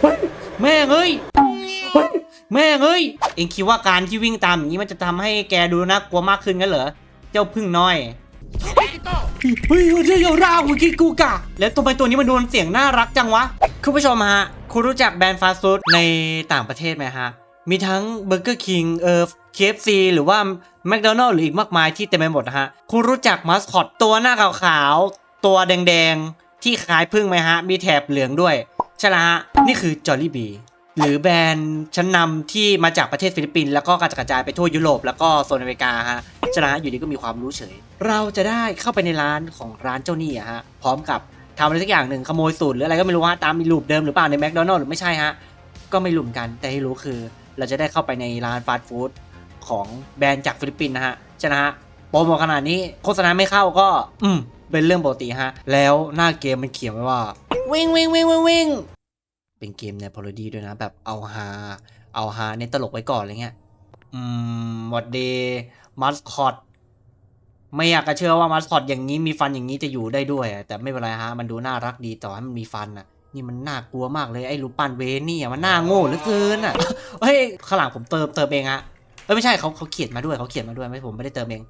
เฮ้ยแม่เอ้ยเฮ้ยแม่เอ้ย เอ็งคิดว่าการที่วิ่งตามอย่างนี้มันจะทำให้แกดูน่ากลัวมากขึ้นกันเหรอ เจ้าพึ่งน้อยเฮ้ยเฮ้ยเดี๋ยวราวกิกูกะ แล้วทำไมตัวนี้มันโดูเสียงน่ารักจังวะ คุณผู้ชมฮะ คุณรู้จักแบรนด์ฟาสต์ฟู้ดในต่างประเทศไหมฮะ มีทั้งเบอร์เกอร์คิงเอ่อ KFC หรือว่าแมคโดนัลล์หรืออีกมากมายที่เต็มไปหมดนะฮะ คุณรู้จักมาสคอตตัวหน้าขาวๆ ตัวแดงๆ ที่คล้ายพึ่งไหมฮะ มีแถบเหลืองด้วย ใช่ละฮะนี่คือ Jolly Bee หรือแบรนด์ชั้นนำที่มาจากประเทศฟิลิปปินส์แล้วก็กระจายไปทั่วยุโรปแล้วก็โซนอเมริกาฮะฉะนั้นอยู่ดีก็มีความรู้เฉย เราจะได้เข้าไปในร้านของร้านเจ้านี้อะฮะพร้อมกับทำอะไรสักอย่างหนึ่งขโมยสูตรหรืออะไรก็ไม่รู้ฮะตามมีรูปเดิมหรือเปล่าในแมคโดนัลล์หรือไม่ใช่ฮะก็ไม่รู้เหมือนกัน แต่ที่รู้คือ เราจะได้เข้าไปในร้านฟาสต์ฟู้ดของแบรนด์จากฟิลิปปินส์นะฮะฉะนั้นฮะโปรโมขนาดนี้โฆษณาไม่เข้าก็ อืม เป็นเรื่องปกติฮะ แล้วหน้าเกมมันเขียนไว้ว่า วิ่งวิ่งวิ่งวิ่งวิ่งเป็นเกมในพารดีด้วยนะ แบบเอาฮาเอาฮาเน้นตลกไว้ก่อนอะไรเงี้ย อืมวัดเดย์มัสคอตไม่อยากจะเชื่อว่ามัสคอตอย่างนี้มีฟันอย่างนี้จะอยู่ได้ด้วย แต่ไม่เป็นไรฮะ มันดูน่ารักดีต่อให้มันมีฟันอะนี่มันน่ากลัวมากเลยไอ้รูปปั้นเวนี่อะมันน่าโง่เหลือเกินอะเฮ้ยข้างหลังผมเติมเติมเองฮะเอ้ยไม่ใช่เขาเขาเขียนมาด้วยเขาเขียนมาด้วยไม่ผมไม่ได้เติมเอง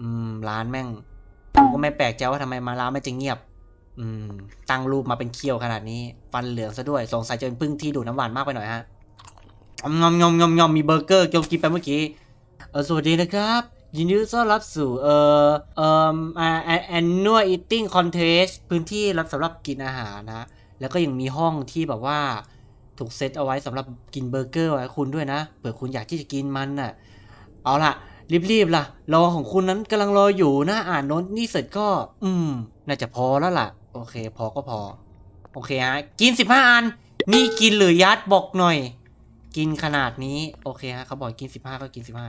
อืมร้านแม่ง ผมก็ไม่แปลกใจว่าทำไมมาร้าไม่จะเงียบ อืม ตั้งรูปมาเป็นเคี้ยวขนาดนี้ ฟันเหลืองซะด้วย สงสัยจะเป็นพึ่งที่ดูดน้ำหวานมากไปหน่อยฮะงอมงอมงอมงอมมีเบอร์เกอร์เกียวกินไปเมื่อกี้ เออสวัสดีนะครับ ยินดีต้อนรับสู่เอ่อเอ่อแอนนัวอีติ้งคอนเทสพื้นที่รับสำหรับกินอาหารนะ แล้วก็ยังมีห้องที่แบบว่าถูกเซตเอาไว้สำหรับกินเบอร์เกอร์ไว้คุณด้วยนะเผื่อคุณอยากที่จะกินมันน่ะ เอาล่ะ รีบๆล่ะ รอของคุณนั้นกำลังรออยู่นะอ่านโน้ตนี่เสร็จก็ อืม น่าจะพอแล้วล่ะ โอเค พอก็พอ โอเคฮะ กินสิบห้าอัน นี่กินหรือยัดบอกหน่อย กินขนาดนี้ โอเคฮะเขาบอกกินสิบห้าก็กินสิบห้า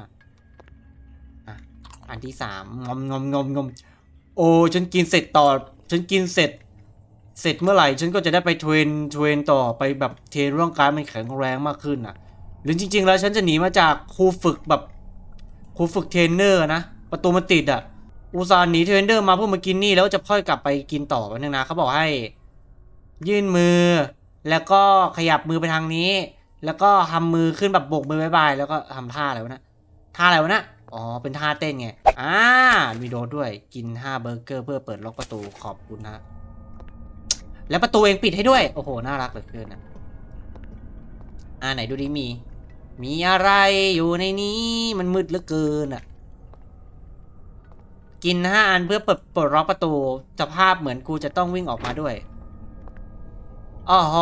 อะอันที่สามงอมงอมงอมงอมโอ้ฉันกินเสร็จต่อ ฉันกินเสร็จ เสร็จเมื่อไหร่ฉันก็จะได้ไปเทรนเทรนต่อไปแบบเทรนร่างกายมันแข็งแรงมากขึ้นอะ หรือจริง ๆ แล้วฉันจะหนีมาจากครูฝึกแบบ ครูฝึกเทรนเนอร์นะ ประตูมันติดอะ อุตส่าห์หนีเทรนเนอร์มาเพื่อมากินนี่แล้วจะค่อยกลับไปกินต่อวันนึงนะเขาบอกให้ ยื่นมือ แล้วก็ขยับมือไปทางนี้ แล้วก็ทำมือขึ้นแบบโบกมือบายบายแล้วก็ทำท่าอะไรวะนะท่าอะไรวะนะอ๋อ เป็นท่าเต้นไง อ่า มีโดดด้วย กินห้าเบอร์เกอร์เพื่อเปิดล็อกประตูขอบคุณนะ แล้วประตูเองปิดให้ด้วย โอ้โห น่ารักเหลือเกินอะอ่า ไหนดูดิมี มีอะไรอยู่ในนี้มันมืดเหลือเกินอะ กินห้าอันเพื่อเปิดปลดล็อกประตูสภาพเหมือนกูจะต้องวิ่งออกมาด้วยอ๋อโห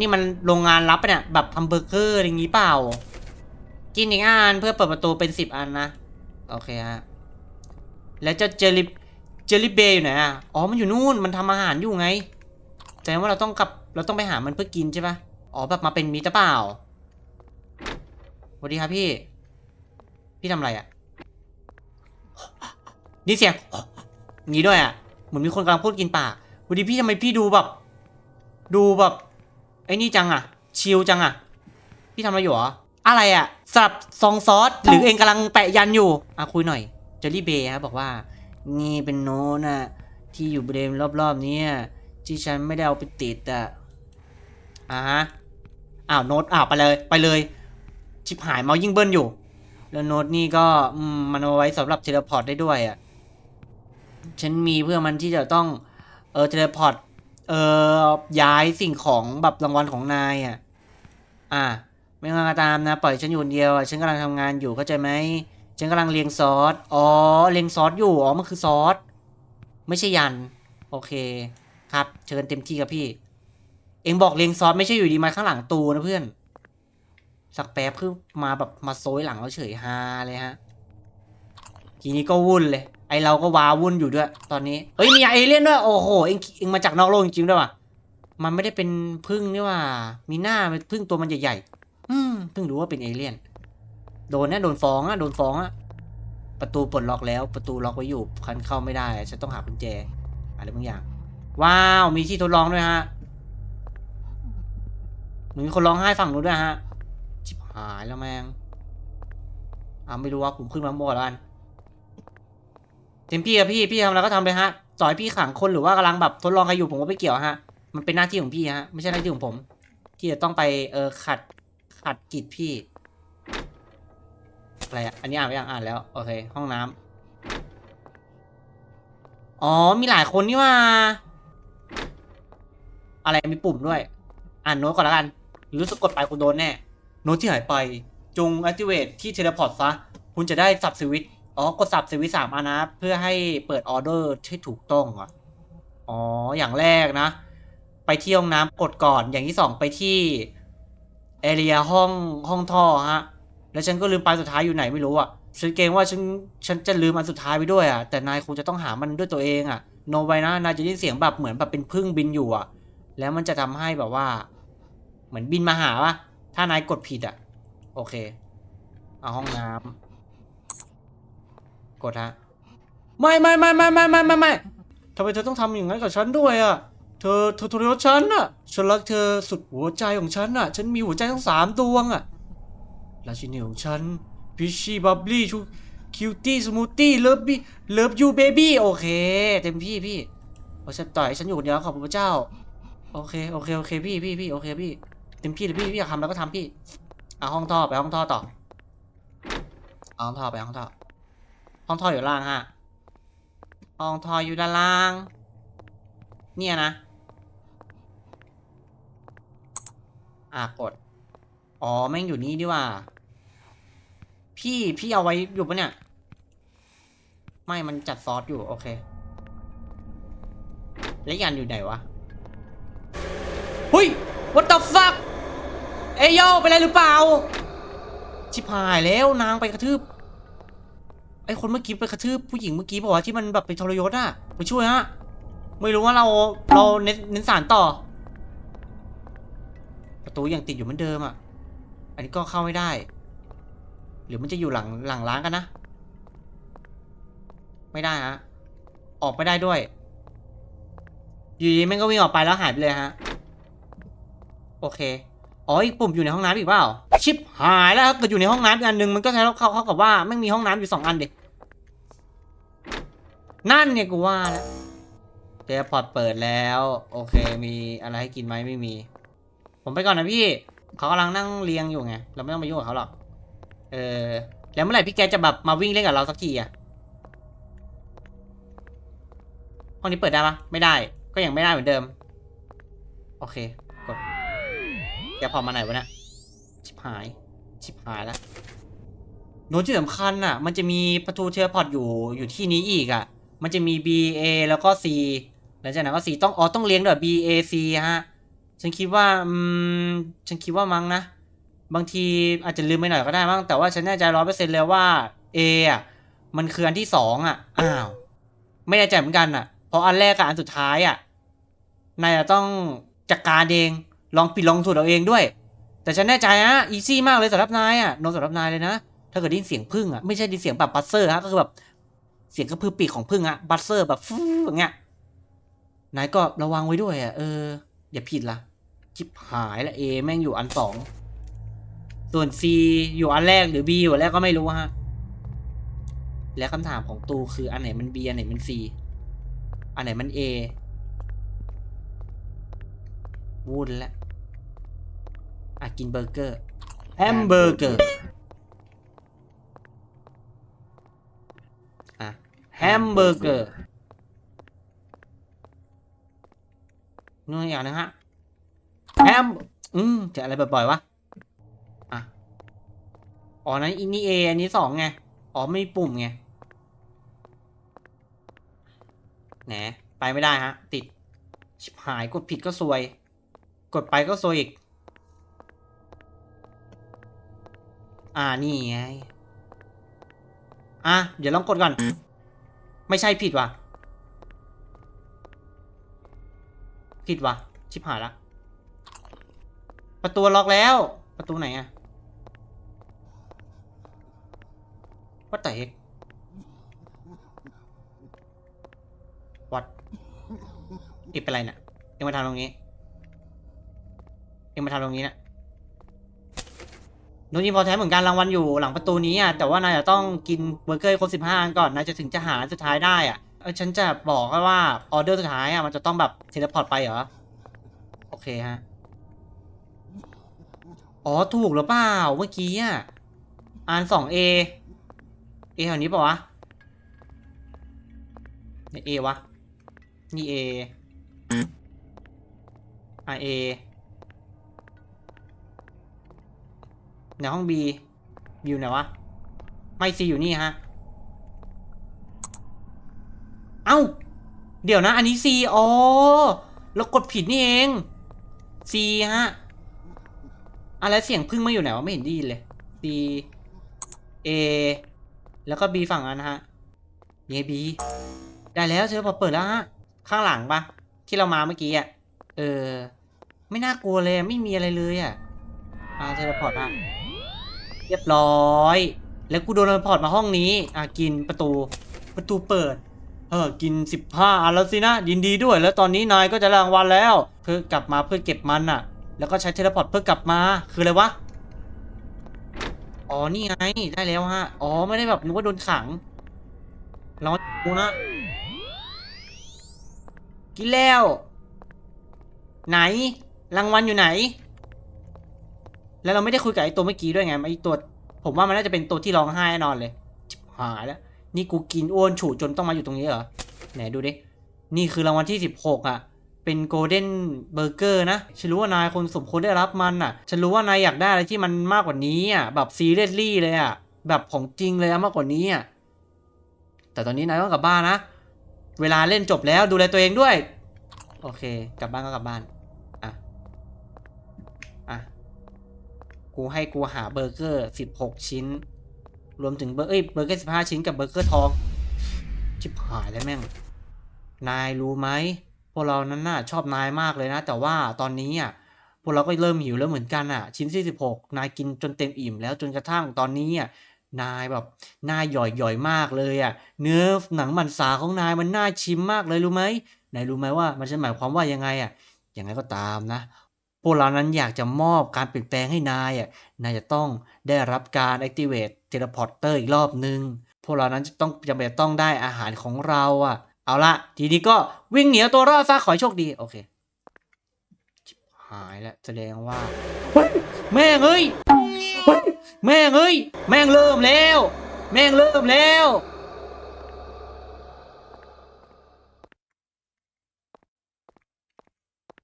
นี่มันโรงงานลับเนี่ยแบบทำเบอร์เกอร์อย่างงี้เปล่า กินอีกห้าอันเพื่อเปิดประตูเป็นสิบอันนะ โอเคฮะ แล้วเจ้าเจลลี่เจลลี่เบย์อยู่ไหนอะ อ๋อ มันอยู่นู่น มันทำอาหารอยู่ไง แสดงว่าเราต้องกลับ เราต้องไปหามันเพื่อกินใช่ปะอ๋อ แบบมาเป็นมิตรเปล่า สวัสดีครับพี่ พี่ทำอะไรอะ่ะนี่เสียงงี้ด้วยอะ่ะ เหมือนมีคนกำลังพูดกินปากสวัสดีพี่ทำไมพี่ดูแบบ ดูแบบไอ้นี่จังอะ่ะ ชิลจังอะ่ะ พี่ทำอะไรอยู่เหรออะไรอะ่ะสับซองซอสหรือเองกำลังแปะยันอยู่อะคุยหน่อยเจอรี่เบย์ครับบอกว่า นี่เป็นโน้ตน่ะที่อยู่บริเวณรอบๆนี้ที่ฉันไม่ได้เอาไปติดอะอ่าฮะอ้าวโน้ตอ้าวไปเลยไปเลย ชิบหายเมาส์ยิ่งเบิ้ลอยู่ แล้วโน้ตนี่ก็มันเอาไว้สำหรับเทเลพอร์ตได้ด้วยอะฉันมีเพื่อมันที่จะต้องเออเทเลพอร์ตเออย้ายสิ่งของแบบรางวัลของนายอะอ่าไม่ว่าก็ตามนะ ปล่อยฉันอยู่คนเดียวอะฉันกำลังทำงานอยู่เข้าใจไหมฉันกำลังเรียงซอสอ๋อเรียงซอสอยู่อ๋อมันคือซอสไม่ใช่ยัน โอเค ครับ เชิญเต็มที่ครับพี่ เอ็งบอกเรียงซอสไม่ใช่อยู่ดีมาข้างหลังตูนะเพื่อน สักแป๊บคือมาแบบมาโซยหลังเราเฉยฮาเลยฮะ ทีนี้ก็วุ่นเลย ไอเราก็ว้าวุ่นอยู่ด้วย ตอนนี้ เฮ้ยมีเอเลี่ยนด้วย โอ้โห เอ็งเอ็งมาจากนอกโลกจริงๆด้วยว่ะ มันไม่ได้เป็นพึ่งนี่ว่า มีหน้าเป็นพึ่งตัวมันใหญ่ๆ อืมเพิ่งรู้ว่าเป็นเอเลี่ยน โดนนะโดนฟ้องอะโดนฟ้องอะประตูปลดล็อกแล้ว ประตูล็อกไว้อยู่คันเข้าไม่ได้ฉันต้องหากุญแจอะไรบางอย่าง ว้าว มีที่ทดลองด้วยฮะเหมือนมีคนร้องไห้ฝั่งนู้นด้วยฮะ หายแล้วแมงอ่าไม่รู้ว่าผมขึ้นมาหมดแล้วกันเต็มที่อะพี่พี่ทำอะไรก็ทำเลยฮะต่อยพี่ขังคนหรือว่ากำลังแบบทดลองใครอยู่ผมก็ไม่เกี่ยวฮะ มันเป็นหน้าที่ของพี่ฮะไม่ใช่หน้าที่ของผม ที่จะต้องไปเออขัดขัดกิจพี่อะไรอันนี้อ่านไปยังอ่านแล้วโอเคห้องน้ำอ๋อมีหลายคนนี่ว่า อะไรมีปุ่มด้วย อ่านโน้ตก่อนแล้วกัน รู้สึกกดไปคุณโดนแน่ โน้ตที่หายไป จง activate ที่ teleport ซะ คุณจะได้สับสวิตอ๋อ กดสับสวิตสามอันนะ เพื่อให้เปิดออเดอร์ที่ถูกต้องอะอ๋อ อย่างแรกนะ ไปที่ห้องน้ำกดก่อน อย่างที่สองไปที่แอเรียห้องห้องท่อฮะ แล้วฉันก็ลืมไปลายสุดท้ายอยู่ไหนไม่รู้อะ ฉันเกรงว่าฉันฉันจะลืมอันสุดท้ายไปด้วยอะ แต่นายคงจะต้องหามันด้วยตัวเองอะ โนไว้นะ นายจะได้เสียงแบบเหมือนแบบเป็นพึ่งบินอยู่อะ แล้วมันจะทำให้แบบว่า เหมือนบินมาหาวะ ถ้านายกดผิดอะ โอเค เอาห้องน้ำกดฮะ ไม่ไม่ไม่ไม่ไม่ไม่ไม่ไม่ทำไมเธอต้องทำอย่างนั้นกับฉันด้วยอะ เธอเธอทรยศฉันอะ ฉันรักเธอสุดหัวใจของฉันอะ ฉันมีหัวใจทั้งสามดวงอะ ราชินีของฉันพิชชี่บับลี่ชูคิวตี้สมูทตี้เลิฟบี้เลิฟยูเบบี้โอเค เต็มที่พี่เอาฉันต่อยฉันอยู่คนเดียวขอบพระเจ้า โอเค โอเค โอเค พี่พี่พี่โอเคพี่ เต็มที่เลยพี่พี่อยากทำแล้วก็ทำพี่เอาห้องท่อไปห้องท่อต่อเอาห้องท่อไปห้องท่อห้องท่ออยู่ล่างฮะห้องท่ออยู่ด้านล่าง เนี่ยนะ อะกด อ๋อแม่งอยู่นี่ดีว่า พี่พี่เอาไว้อยู่ปะเนี่ย ไม่มันจัดซอสอยู่โอเค แล้วยันอยู่ไหนวะเฮ้ย what the fuck เอยโยเป็นไรหรือเปล่า ชิบหายแล้วนางไปกระทืบ ไอคนเมื่อกี้ไปกระทืบผู้หญิงเมื่อกี้บอกว่าที่มันแบบไปทรยศอะไปช่วยฮะ ไม่รู้ว่าเราเราเน้นเน้นสารต่อ ประตูยังติดอยู่เหมือนเดิมอะ อันนี้ก็เข้าไม่ได้ หรือมันจะอยู่หลังหลังร้านกันนะ ไม่ได้ฮะ ออกไม่ได้ด้วย อยู่ดีแม่งก็วิ่งออกไปแล้วหายไปเลยฮะ โอเค อ๋ออีกปุ่มอยู่ในห้องน้ำอีกเปล่า ชิปหายแล้วเกิดอยู่ในห้องน้ำอีกอันหนึ่งมันก็ใช้เข้าเข้ากับว่าแม่มีห้องน้ำอยู่สองอันเด็กนั่นเนี่ยกูว่าแล้วเทพอร์ตเปิดแล้ว โอเคมีอะไรให้กินไหมไม่มี ผมไปก่อนนะพี่เขากำลังนั่งเรียงอยู่ไงเราไม่ต้องไปยุ่งกับเขาหรอกเออแล้วเมื่อไหร่พี่แกจะแบบมาวิ่งเล่นกับเราสักทีอะห้องนี้เปิดได้ปะไม่ได้ ก็ยังไม่ได้เหมือนเดิม โอเค แกพอมาไหนวะเนี่ยชิบหาย ชิบหายแล้วโน้ตที่สำคัญอะ มันจะมีประตูเทเลพอร์ตอยู่อยู่ที่นี้อีกอะ มันจะมี B A แล้วก็ C หลังจากนั้นก็ C ต้องอ๋อต้องเลี้ยงด้วย B A C ฮะ ฉันคิดว่าอืมฉันคิดว่ามั้งนะ บางทีอาจจะลืมไปหน่อยก็ได้มั้งแต่ว่าฉันแน่ใจร้อยเปอร์เซ็นต์เลยว่า A อะมันคืออันที่สองอะอ้าว ไม่แน่ใจเหมือนกันอะ เพราะอันแรกกับอันสุดท้ายอะนายจะต้องจัดการเอง ลองปิดลองสูตรเอาเองด้วย แต่ฉันแน่ใจฮะอีซี่มากเลยสำหรับนายอะโนตสำหรับนายเลยนะ ถ้าเกิดได้ยินเสียงพึ่งอะไม่ใช่ดินเสียงแบบบัสเซอร์ฮะก็คือแบบเสียงกระพือปีกของพึ่งอะบัสเซอร์แบบฟูอย่างเงี้ยนายก็ระวังไว้ด้วยอะเอออย่าผิดละชิบหายละ A แม่งอยู่อันสองส่วน C อยู่อันแรกหรือ B อยู่อันแรกก็ไม่รู้ฮะ และคำถามของตูคืออันไหนมัน B อันไหนมัน C อันไหนมัน A วุ่นแล้ว อะกินเบอร์เกอร์แฮมเบอร์เกอร์อะแฮมเบอร์เกอร์นู่นอย่างหนึงฮะแฮมอืมจะอะไรบ่อยๆวะอะอ๋อนั้นอินนี่เออันนี้สองไงอ๋อไม่มีปุ่มไงแหนไปไม่ได้ฮะติดชิบหายกดผิดก็ซวย กดไปก็ซวยอีก อ่านี่ไง อะ เดี๋ยวลองกดก่อน ไม่ใช่ผิดว่ะ ผิดว่ะ ชิบหายละ ประตูล็อกแล้ว ประตูไหนอะวัดแต่เฮกวัดเอ็งเป็นไรเนี่ยเอ็งมาทำตรงนี้ เอ็งมาทำตรงนี้นะ โดนยิงพอแท้เหมือนกันรางวัลอยู่หลังประตูนี้อะแต่ว่านายจะต้องกินเบอร์เกอร์ครบสิบห้าอันก่อนนายจะถึงจะหาอันสุดท้ายได้อะเออฉันจะบอกแค่ว่าออเดอร์สุดท้ายอะมันจะต้องแบบเทเลพอร์ตไปเหรอโอเคฮะอ๋อถูกหรือเปล่าเมื่อกี้อะอ่านสองเอเอแถวนี้เปล่าวะในเอวะนี่เออ่าเอ ในห้องบีอยู่ไหนวะ ไม่ซีอยู่นี่ฮะ เอ้า เดี๋ยวนะ อันนี้ซีอ๋อแล้วกดผิดนี่เองซีฮะอะไรเสียงพึ่งไมาอยู่ไหนวะ ไม่เห็นได้ยินเลย C A แล้วก็ B ฝั่งนั้นนะฮะนี่ B ได้แล้วเธอพอเปิดแล้วฮะ ข้างหลังปะที่เรามาเมื่อกี้อะ เออ ไม่น่ากลัวเลย ไม่มีอะไรเลยอะอาเทเลพอร์ตอะ เรียบร้อย แล้วกูโดนเทเลพอร์ตมาห้องนี้ อะกินประตู ประตูเปิด เออ กินสิบห้าอันแล้วสินะยินดีด้วย แล้วตอนนี้นายก็จะรางวัลแล้วเพื่อกลับมาเพื่อเก็บมันอะ แล้วก็ใช้เทเลพอร์ตเพื่อกลับมา คืออะไรวะ อ๋อ นี่ไง ได้แล้วฮะ อ๋อ ไม่ได้แบบนึกว่าโดนขังรอกูนะ กินแล้ว ไหน รางวัลอยู่ไหน แล้วเราไม่ได้คุยกับไอ้ตัวเมื่อกี้ด้วยไงไอ้ตัว ผมว่ามันน่าจะเป็นตัวที่ร้องไห้แน่นอนเลยชิบหายแล้ว นี่กูกินอ้วนฉูจนต้องมาอยู่ตรงนี้เหรอ ไหนดูดิ นี่คือรางวัลที่ 16อะ เป็นโกลเด้นเบอร์เกอร์นะ ฉันรู้ว่านายคนสมควรได้รับมันอะ ฉันรู้ว่านายอยากได้อะไรที่มันมากกว่านี้อะ แบบซีเรียสลี่เลยอะ แบบของจริงเลยอะมากกว่านี้อะ แต่ตอนนี้นายต้องกลับบ้านนะ เวลาเล่นจบแล้วดูแลตัวเองด้วย โอเค กลับบ้านก็กลับบ้าน กูให้กูหาเบอร์เกอร์16ชิ้น รวมถึงเบอร์เอ้ยเบอร์เกอร์15ชิ้นกับเบอร์เกอร์ทอง ชิบหายแล้วแม่ง นายรู้ไหมพวกเรานั้นน่ะชอบนายมากเลยนะ แต่ว่าตอนนี้อะพวกเราก็เริ่มหิวแล้วเหมือนกันอะ ชิ้นที่16นายกินจนเต็มอิ่มแล้วจนกระทั่งตอนนี้อะนายแบบหน้าหย่อยหย่อยมากเลยอะ เนื้อหนังมันสาของนายมันน่าชิมมากเลยรู้ไหมนายรู้ไหมว่ามันจะหมายความว่ายังไงอะย่างไรก็ตามนะ พวกเรานั้นอยากจะมอบการเปลี่ยนแปลงให้นายอะนายจะต้องได้รับการ activate teleporter อีกรอบนึง พวกเรานั้นจะต้องจำเป็นต้องได้อาหารของเราอะ เอาละทีนี้ก็วิ่งเหนีเอาตัวรอดซะขอให้โชคดี โอเค หายแล้วแสดงว่าแม่งเอ้ยเฮ้ยแม่งเอ้ย แม่งเริ่มแล้ว แม่งเริ่มแล้ว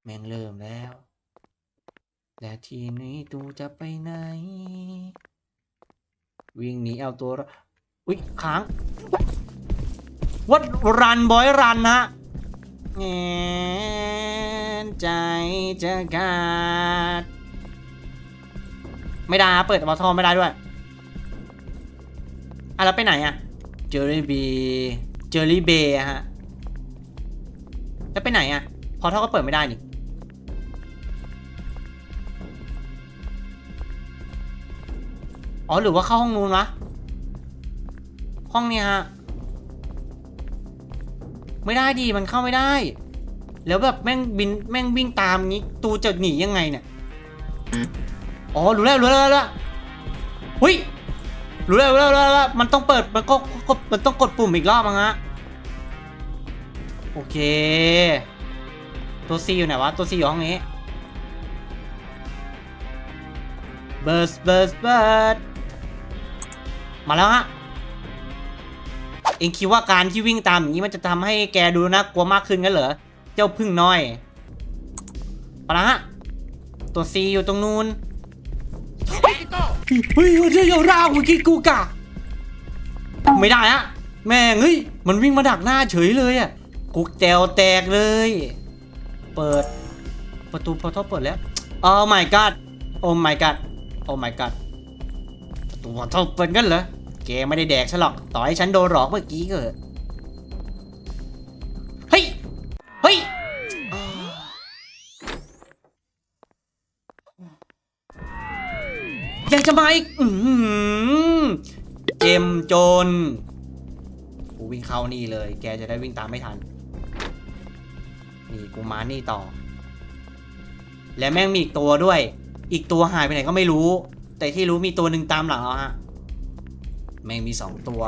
แม่งเริ่มแล้ว และทีนี้ตูจะไปไหน วิ่งหนีเอาตัวรอดอุ๊ยค้างวัดรันบอยรันฮะแงนใจจะขาดไม่ได้เปิดวอทอไม่ได้ด้วยอะแล้วไปไหนอะ เจอรี่บีเจอรี่เบย์ฮะ แล้วไปไหนอะ พอท่าก็เปิดไม่ได้นี่ อ๋อหรือว่าเข้าห้องนู้นวะ ห้องเนี้ยฮะ ไม่ได้ดีมันเข้าไม่ได้ แล้วแบบแม่งบินแม่งวิ่งตามงี้ ตูจะหนียังไงเนี่ย อ๋อรู้แล้วรู้แล้วรู้แล้วหุยรู้แล้วรู้แล้วรู้แล้วรู้แล้วมันต้องเปิดมันก็กดมันต้องกดปุ่มอีกรอบมั้งฮะ โอเค ตัวซีอยู่ไหนวะ ตัวซีอยู่ห้องนี้เบิร์ มาแล้วฮะเองคิดว่าการที่วิ่งตามอย่างนี้มันจะทำให้แกดูน่ากลัวมากขึ้นกันเหรอ เจ้าพึ่งน้อยมาแล้วฮะ ตัวซีอยู่ตรงนู้นเฮ้ยเฮ้ยเดี๋ยวราวกิกูกะไม่ได้ฮะแม่งเฮ้ยมันวิ่งมาดักหน้าเฉยเลยอะกุกแจวแตกเลย เปิด ประตูพอทอเปิดแล้วโอ้ my god โอ้ my god โอ้ my god ประตูพอทอเปิดกันเหรอ แกไม่ได้แดกฉันหรอก ต่อให้ฉันโดนหลอกเมื่อกี้ก็เถอะเฮ้ย เฮ้ยอ่ายังจะมาอีกอือหือเจมโจนกูวิ่งเข้านี่เลย แกจะได้วิ่งตามไม่ทัน นี่กูมานี่ต่อ และแม่งมีอีกตัวด้วย อีกตัวหายไปไหนก็ไม่รู้ แต่ที่รู้มีตัวหนึ่งตามหลังเราฮะ แม่งมีสองตัว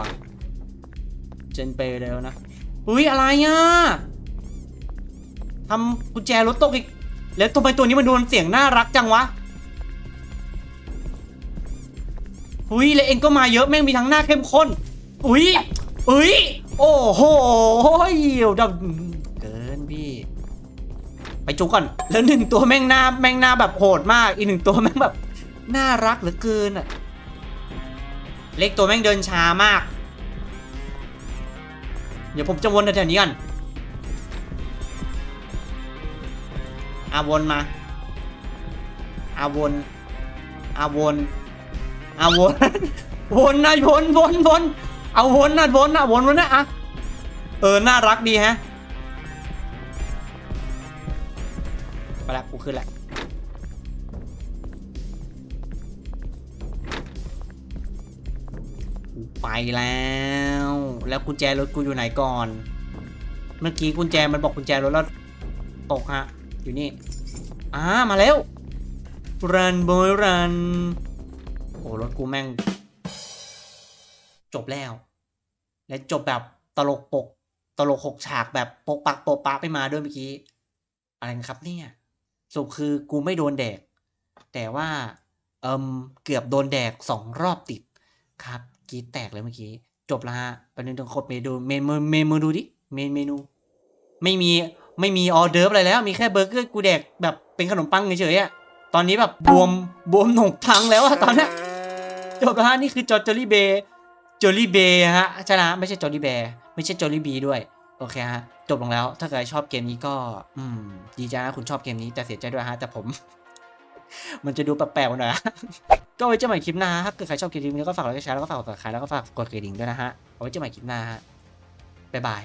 เจนเปเร็วนะอุ้ยอะไรอะทำกุญแจรถตกอีก แล้วทำไมตัวนี้มันดูเสียงน่ารักจังวะอุ้ยแล้วเองก็มาเยอะแม่งมีทั้งหน้าเข้มข้นอุ้ยอุ้ยโอ้โหดับเกินพี่ไปจุกก่อน แล้วหนึ่งตัวแม่งหน้าแม่งหน้าแบบโหดมาก อีกหนึ่งตัวแม่งแบบน่ารักเหลือเกินอะ เล็กตัวแม่งเดินช้ามาก เดี๋ยวผมจะวนแถวๆนี้ก่อนอาวนมาอาวนอาวนอาวนวนนะวนวนวนเอาวนนะวนนะวนวนนะอะเออ น่ารักดีฮะไปละกูขึ้นละ แล้ว แล้วกุญแจรถกูอยู่ไหนก่อน เมื่อกี้กุญแจมันบอกกุญแจรถแล้วตกฮะ อยู่นี่อ่ามาแล้วรันบอยรันโอ้รถกูแม่ง จบแล้ว และจบแบบตลกปก ตลกหกฉากแบบปกปักโปะปะไปมาด้วยเมื่อกี้ อะไรนะครับเนี่ยสรุปคือกูไม่โดนแดก แต่ว่าเอิมเกือบโดนแดกสองรอบติดครับ กีแตกเลยเมื่อกี้ จบแล้วฮะประเด็นต้องกดเมนูเมนูเมนูดูดิเมนเมนู ไม่มีไม่มีออเดิร์ฟอะไรแล้ว มีแค่เบอร์เกอร์กูแดกแบบเป็นขนมปังเฉยๆอะตอนนี้แบบบวมบวมหนกทังแล้วอะตอนนี้จบแล้วฮะนี่คือจอจอรี่เบย์จอรี่เบย์ฮะชนะไม่ใช่จอรี่แบร์ไม่ใช่จอรี่บีด้วยโอเคฮะจบลงแล้ว ถ้าเกิดชอบเกมนี้ก็ อืม ดีจนะคุณชอบเกมนี้แต่เสียใจด้วยฮะ แต่ผม มันจะดูแปลกๆหน่อย ก็ไว้เจอใหม่คลิปหน้าถ้าเกิดใครชอบคลิปนี้ก็ฝากกดไลค์แชร์แล้วก็ฝากกดไลค์แล้วก็ฝากกดกระดิ่งด้วยนะฮะเอาไว้เจอใหม่คลิปหน้าบ๊ายบาย